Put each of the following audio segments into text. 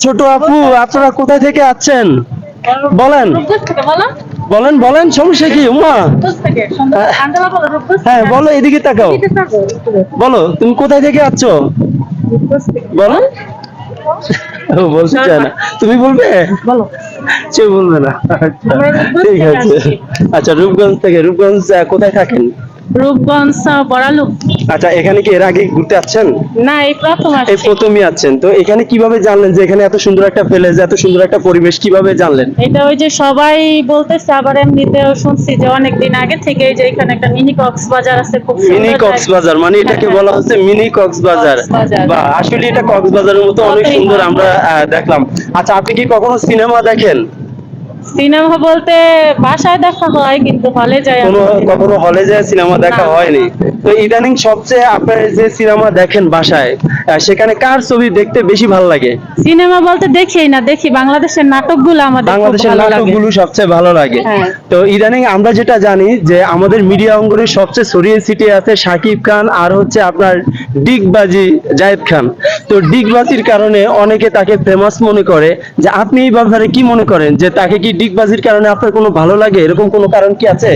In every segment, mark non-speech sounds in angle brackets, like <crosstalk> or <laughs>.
ছোট আপু, আপনারা কোথায় থেকে আসছেন? বলেন। বলেন বলেন, সমস্যা কি, উমা? হ্যাঁ বলো, এদিকে তাকাও। বলো, তুমি কোথায় থেকে আসছো? বলো। ও, বলতে চায় না। তুমি বলবে? বলো। সে বলবে না। ঠিক আছে। আচ্ছা রূপগঞ্জ থেকে রূপগঞ্জ কোথায় থাকেন? রূপগঞ্জ বড়ালু। আচ্ছা এখানে কি এর আগে ঘুরতে আসছেন? না এই প্রথম এই প্রথমই আছেন তো এখানে কীভাবে জানলেন যে এখানে এত সুন্দর একটা প্লেস এত সুন্দর একটা পরিবেশ কীভাবে জানলেন? এটা ওই যে সবাই বলতেছে আবার এমনিতেও শুনছি যে অনেক দিন আগে থেকে যে এখানে একটা মিনি কক্সবাজার আছে খুব মিনি। কক্সবাজার মানে এটাকে বলা হচ্ছে মিনি কক্সবাজার। বা আসলে এটা কক্সবাজারের মতো অনেক সুন্দর আমরা দেখলাম। আচ্ছা আপনি কি কখনো সিনেমা দেখেন? সিনেমা বলতে বাসায় দেখা হয় কিন্তু হলে যায় কখনো হলে যায় সিনেমা দেখা হয়নি। তো ইদানিং সবচেয়ে আপনার যে সিনেমা দেখেন বাসায় সেখানে কার ছবি দেখতে বেশি ভালো লাগে? সিনেমা বলতে দেখি না দেখি বাংলাদেশের নাটকগুলো আমাদের বাংলাদেশের নাটকগুলো সবচেয়ে ভালো লাগে। হ্যাঁ। তো ইদানিং আমরা যেটা জানি যে আমাদের মিডিয়া অঙ্গনে সবচেয়ে ছড়িয়ে ছিটিয়ে আছে শাকিব খান আর হচ্ছে আপনার ডিগবাজি জায়েদ খান। তো ডিগবাজির কারণে অনেকে তাকে ফেমাস মনে করে। যে আপনি এই ব্যাপারে কি মনে করেন? যে তাকে কি ডিগবাজির কারণে আপনার কোনো ভালো লাগে? এরকম কোনো কারণ কি আছে?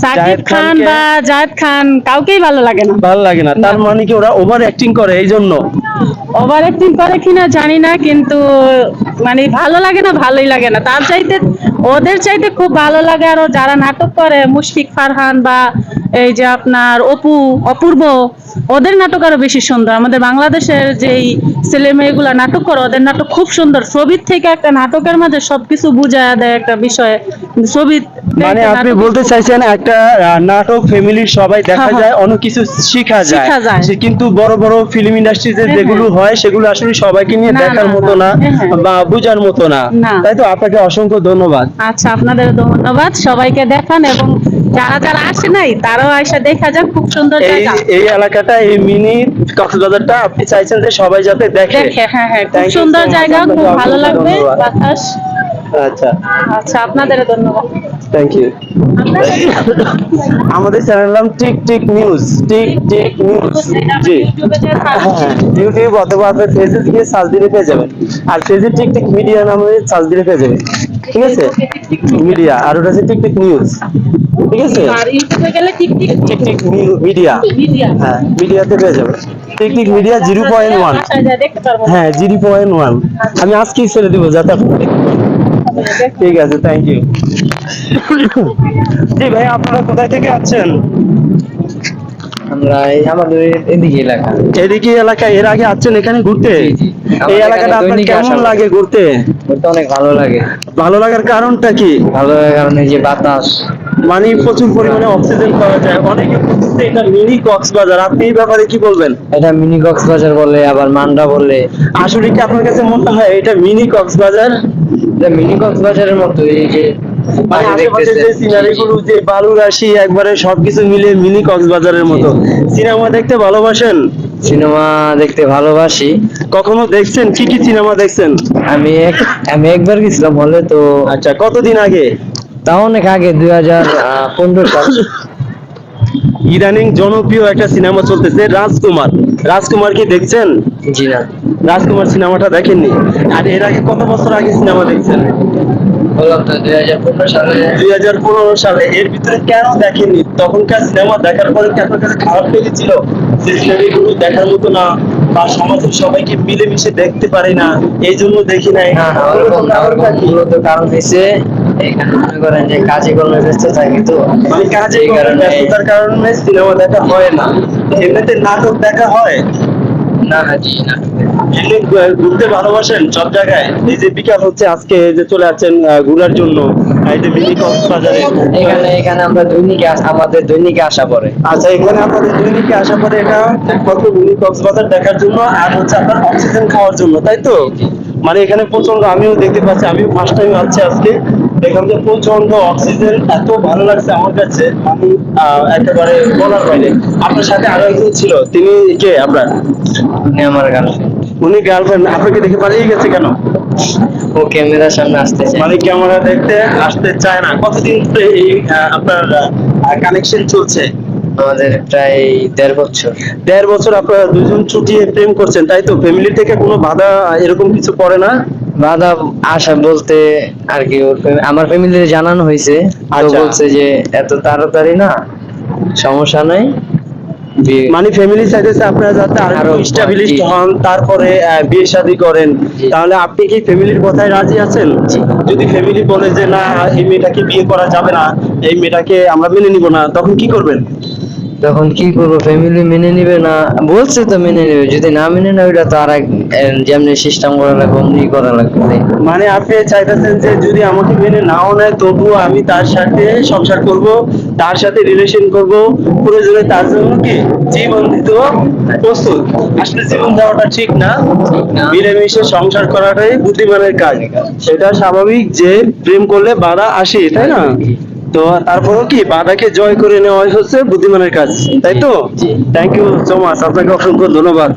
সাকিব খান বা জায়েদ খান কাউকেই ভালো লাগে না। ভালো লাগে না। তার মানে কি ওরা ওভার অ্যাক্টিং করে এই জন্য ওভার অ্যাক্টিং করে কিনা জানি না, কিন্তু মানে ভালো লাগে না, ভালোই লাগে না। তার চাইতে, ওদের চাইতে খুব ভালো লাগে আরও যারা নাটক করে, মুশফিক ফারহান বা এই যে আপনার অপু, অপূর্ব, ওদের নাটক আরও বেশি সুন্দর। আমাদের বাংলাদেশের যেই ছেলে মেয়েগুলা নাটক করে, ওদের নাটক খুব সুন্দর। ছবির থেকে একটা নাটকের মাঝে সবকিছু বুঝায় দেয় একটা বিষয়ে। ছবি মানে আপনি বলতে চাইছেন একটা নাটক ফ্যামিলির সবাই দেখা হ্যাঁ, হ্যাঁ। যায় অনেক কিছু শিখা যায়। কিন্তু বড় বড় ফিল্ম ইন্ডাস্ট্রিতে হ্যাঁ, যেগুলো হয় সেগুলো আসলে সবাইকে নিয়ে দেখার মতো না। বা বোঝার মতো না। তাই তো? আপনাকে অসংখ্য ধন্যবাদ। আচ্ছা আপনাদের ধন্যবাদ। সবাইকে দেখান এবং যারা যারা আসে নাই তারাও এসে দেখা যাক খুব সুন্দর এই জায়গা। এই এলাকাটা এই মিনি কক্সবাজারটা আপনি চাইছেন যে সবাই যাতে দেখে। হ্যাঁ হ্যাঁ। খুব সুন্দর জায়গা খুব ভালো লাগবে। বাতাস। আচ্ছা। আচ্ছা আপনাদের ধন্যবাদ। থ্যাংক ইউ আমাদের চ্যানেল নাম tick tick news tick tick news. জি। হ্যাঁ ইউটিউব অথবা আপনার ফেসবুক গিয়ে সার্চ দিলে পেয়ে যাবেন। আর ফেসবুক টিকটিক মিডিয়া নামে সার্চ দিলে পেয়ে যাবেন। ঠিক আছে? মিডিয়া আর ওটা হচ্ছে টিকটিক নিউজ ঠিক আছে? আর ইউটিউবে গেলে ঠিক ঠিক টিকটিক মিডিয়া মিডিয়া হ্যাঁ মিডিয়াতে পেয়ে যাবেন। Tick tick media zero point one হ্যাঁ জিরো পয়েন্ট ওয়ান আমি আজকেই ছেড়ে দিব যাতে আপনি ঠিক আছে থ্যাংক ইউ <laughs> জি ভাই আপনারা কোথায় থেকে আছেন? আমরা এই আমাদের এদিকে এলাকা। এদিকে এলাকায় এর আগে আসছেন এখানে ঘুরতে। এই এলাকাটা আপনার কেমন লাগে ঘুরতে? ঘুরতে অনেক ভালো লাগে। ভালো লাগার কারণটা কি? ভালো লাগার কারণে যে বাতাস। মানে প্রচুর পরিমাণে অক্সিজেন পাওয়া যায়। অনেকে বলতেছে এটা মিনি কক্সবাজার। আপনি এই ব্যাপারে কি বলবেন? এটা মিনি কক্সবাজার বলে আবার মান্ডা বলে। আসলে কি আপনার কাছে মনে হয় এটা মিনি কক্সবাজার? এটা মিনি কক্সবাজারের মতো এই যে যে দেখতেছেন। সিনারি গুলো যে বালু রাশি একবারে সবকিছু মিলে মিনি কক্সবাজারের মতো। সিনেমা দেখতে ভালোবাসেন? সিনেমা দেখতে ভালোবাসি। কখনো দেখছেন? কি কি সিনেমা দেখছেন? আমি আমি একবার গেছিলাম হলে তো আচ্ছা কতদিন আগে? তাও অনেক আগে দুই হাজার পনেরো সাল। ইদানিং জনপ্রিয় একটা সিনেমা চলতেছে রাজকুমার। রাজকুমার কি দেখছেন? জি না। রাজকুমার সিনেমাটা দেখেননি। আর এর আগে কত বছর আগে সিনেমা দেখছেন? বললাম তো দুই হাজার পনেরো সালে। দুই হাজার পনেরো সালে এর ভিতরে কেন দেখেননি? তখনকার সিনেমা দেখার পরে কি আপনার কাছে খারাপ লেগেছিল? যে সিনেমাগুলো দেখার মতো না বা সমাজের সবাইকে মিলেমিশে দেখতে পারি না এই জন্য দেখি নাই। মূলত কারণ হয়েছে এখানে মনে করেন যে কাজে কর্মে ব্যস্ত থাকি তো। মানে কাজে ব্যস্ততার কারণে সিনেমা দেখা হয় না। এমনিতে নাটক দেখা হয়? না না জি না এমনি ঘুরতে ভালোবাসেন সব জায়গায়? এই যে বিকাল হচ্ছে আজকে যে চলে আছেন আহ, ঘোরার জন্য এই যে মিনি কক্সবাজারে। এখানে এখানে আমরা দৈনিকে আমাদের দৈনিকে আসা পড়ে। আচ্ছা এখানে দুদিকে আসা পরে এটা একমাত্র মিনি কক্সবাজার দেখার জন্য আর হচ্ছে আপনার অক্সিজেন খাওয়ার জন্য তাই তো? মানে এখানে প্রচণ্ড আমিও দেখতে পাচ্ছি আমিও ফার্স্ট টাইম আসছি আজকে। দেখলাম যে প্রচণ্ড অক্সিজেন এত ভালো লাগছে আমার কাছে। আমি একেবারে বলার বাইরে। আপনার সাথে আরও একজন ছিল তিনি কে আপনার? আমার গার্লফ্রেন্ড উনি গার্লফ্রেন্ড আপনাকে দেখে পালিয়ে গেছে কেন? ও ক্যামেরার সামনে আসতেছে। মানে ক্যামেরা দেখতে আসতে চায় না। কতদিন ধরে এই আপনার কানেকশন চলছে? আমাদের প্রায় দেড় বছর। দেড় বছর আপনারা দুজন চুটিয়ে প্রেম করছেন তাই তো? ফ্যামিলি থেকে কোনো বাধা এরকম কিছু পড়ে না? বাধা আসা বলতে আর কি ওর আমার ফ্যামিলিতে জানানো হয়েছে। তো আচ্ছা। বলছে যে এত তাড়াতাড়ি না সমস্যা নাই। মানে ফ্যামিলি চাইতেছে আপনারা যাতে আরও স্টাবলিশ হন তারপরে বিয়ে শাদী করেন। তাহলে আপনি কি ফ্যামিলির কথায় রাজি আছেন? যদি ফ্যামিলি বলে যে না এই মেয়েটাকে বিয়ে করা যাবে না এই মেয়েটাকে আমরা মেনে নিব না তখন কি করবেন? তখন কি করব ফ্যামিলি মেনে নিবে না? বলছে তো মেনে নেবে, যদি না মেনে নেয় ওটা তো আর এক যেমনি সিস্টেম করা লাগবে অমনি করা লাগবে। মানে আপনি চাইতেছেন যে যদি আমাকে মেনে নাও নেয়, তবুও আমি তার সাথে সংসার করব, তার সাথে রিলেশন করব, প্রয়োজনে তার জন্য কি? জীবন দিতে প্রস্তুত। আসলে জীবন দেওয়াটা ঠিক না। মিলেমিশে সংসার করাটাই বুদ্ধিমানের কাজ। সেটা স্বাভাবিক যে প্রেম করলে বাধা আসে, তাই না? তো তারপরেও কি বাধাকে জয় করে নেওয়াই হচ্ছে বুদ্ধিমানের কাজ তাই তো? থ্যাংক ইউ সো মাচ আপনাকে অসংখ্য ধন্যবাদ।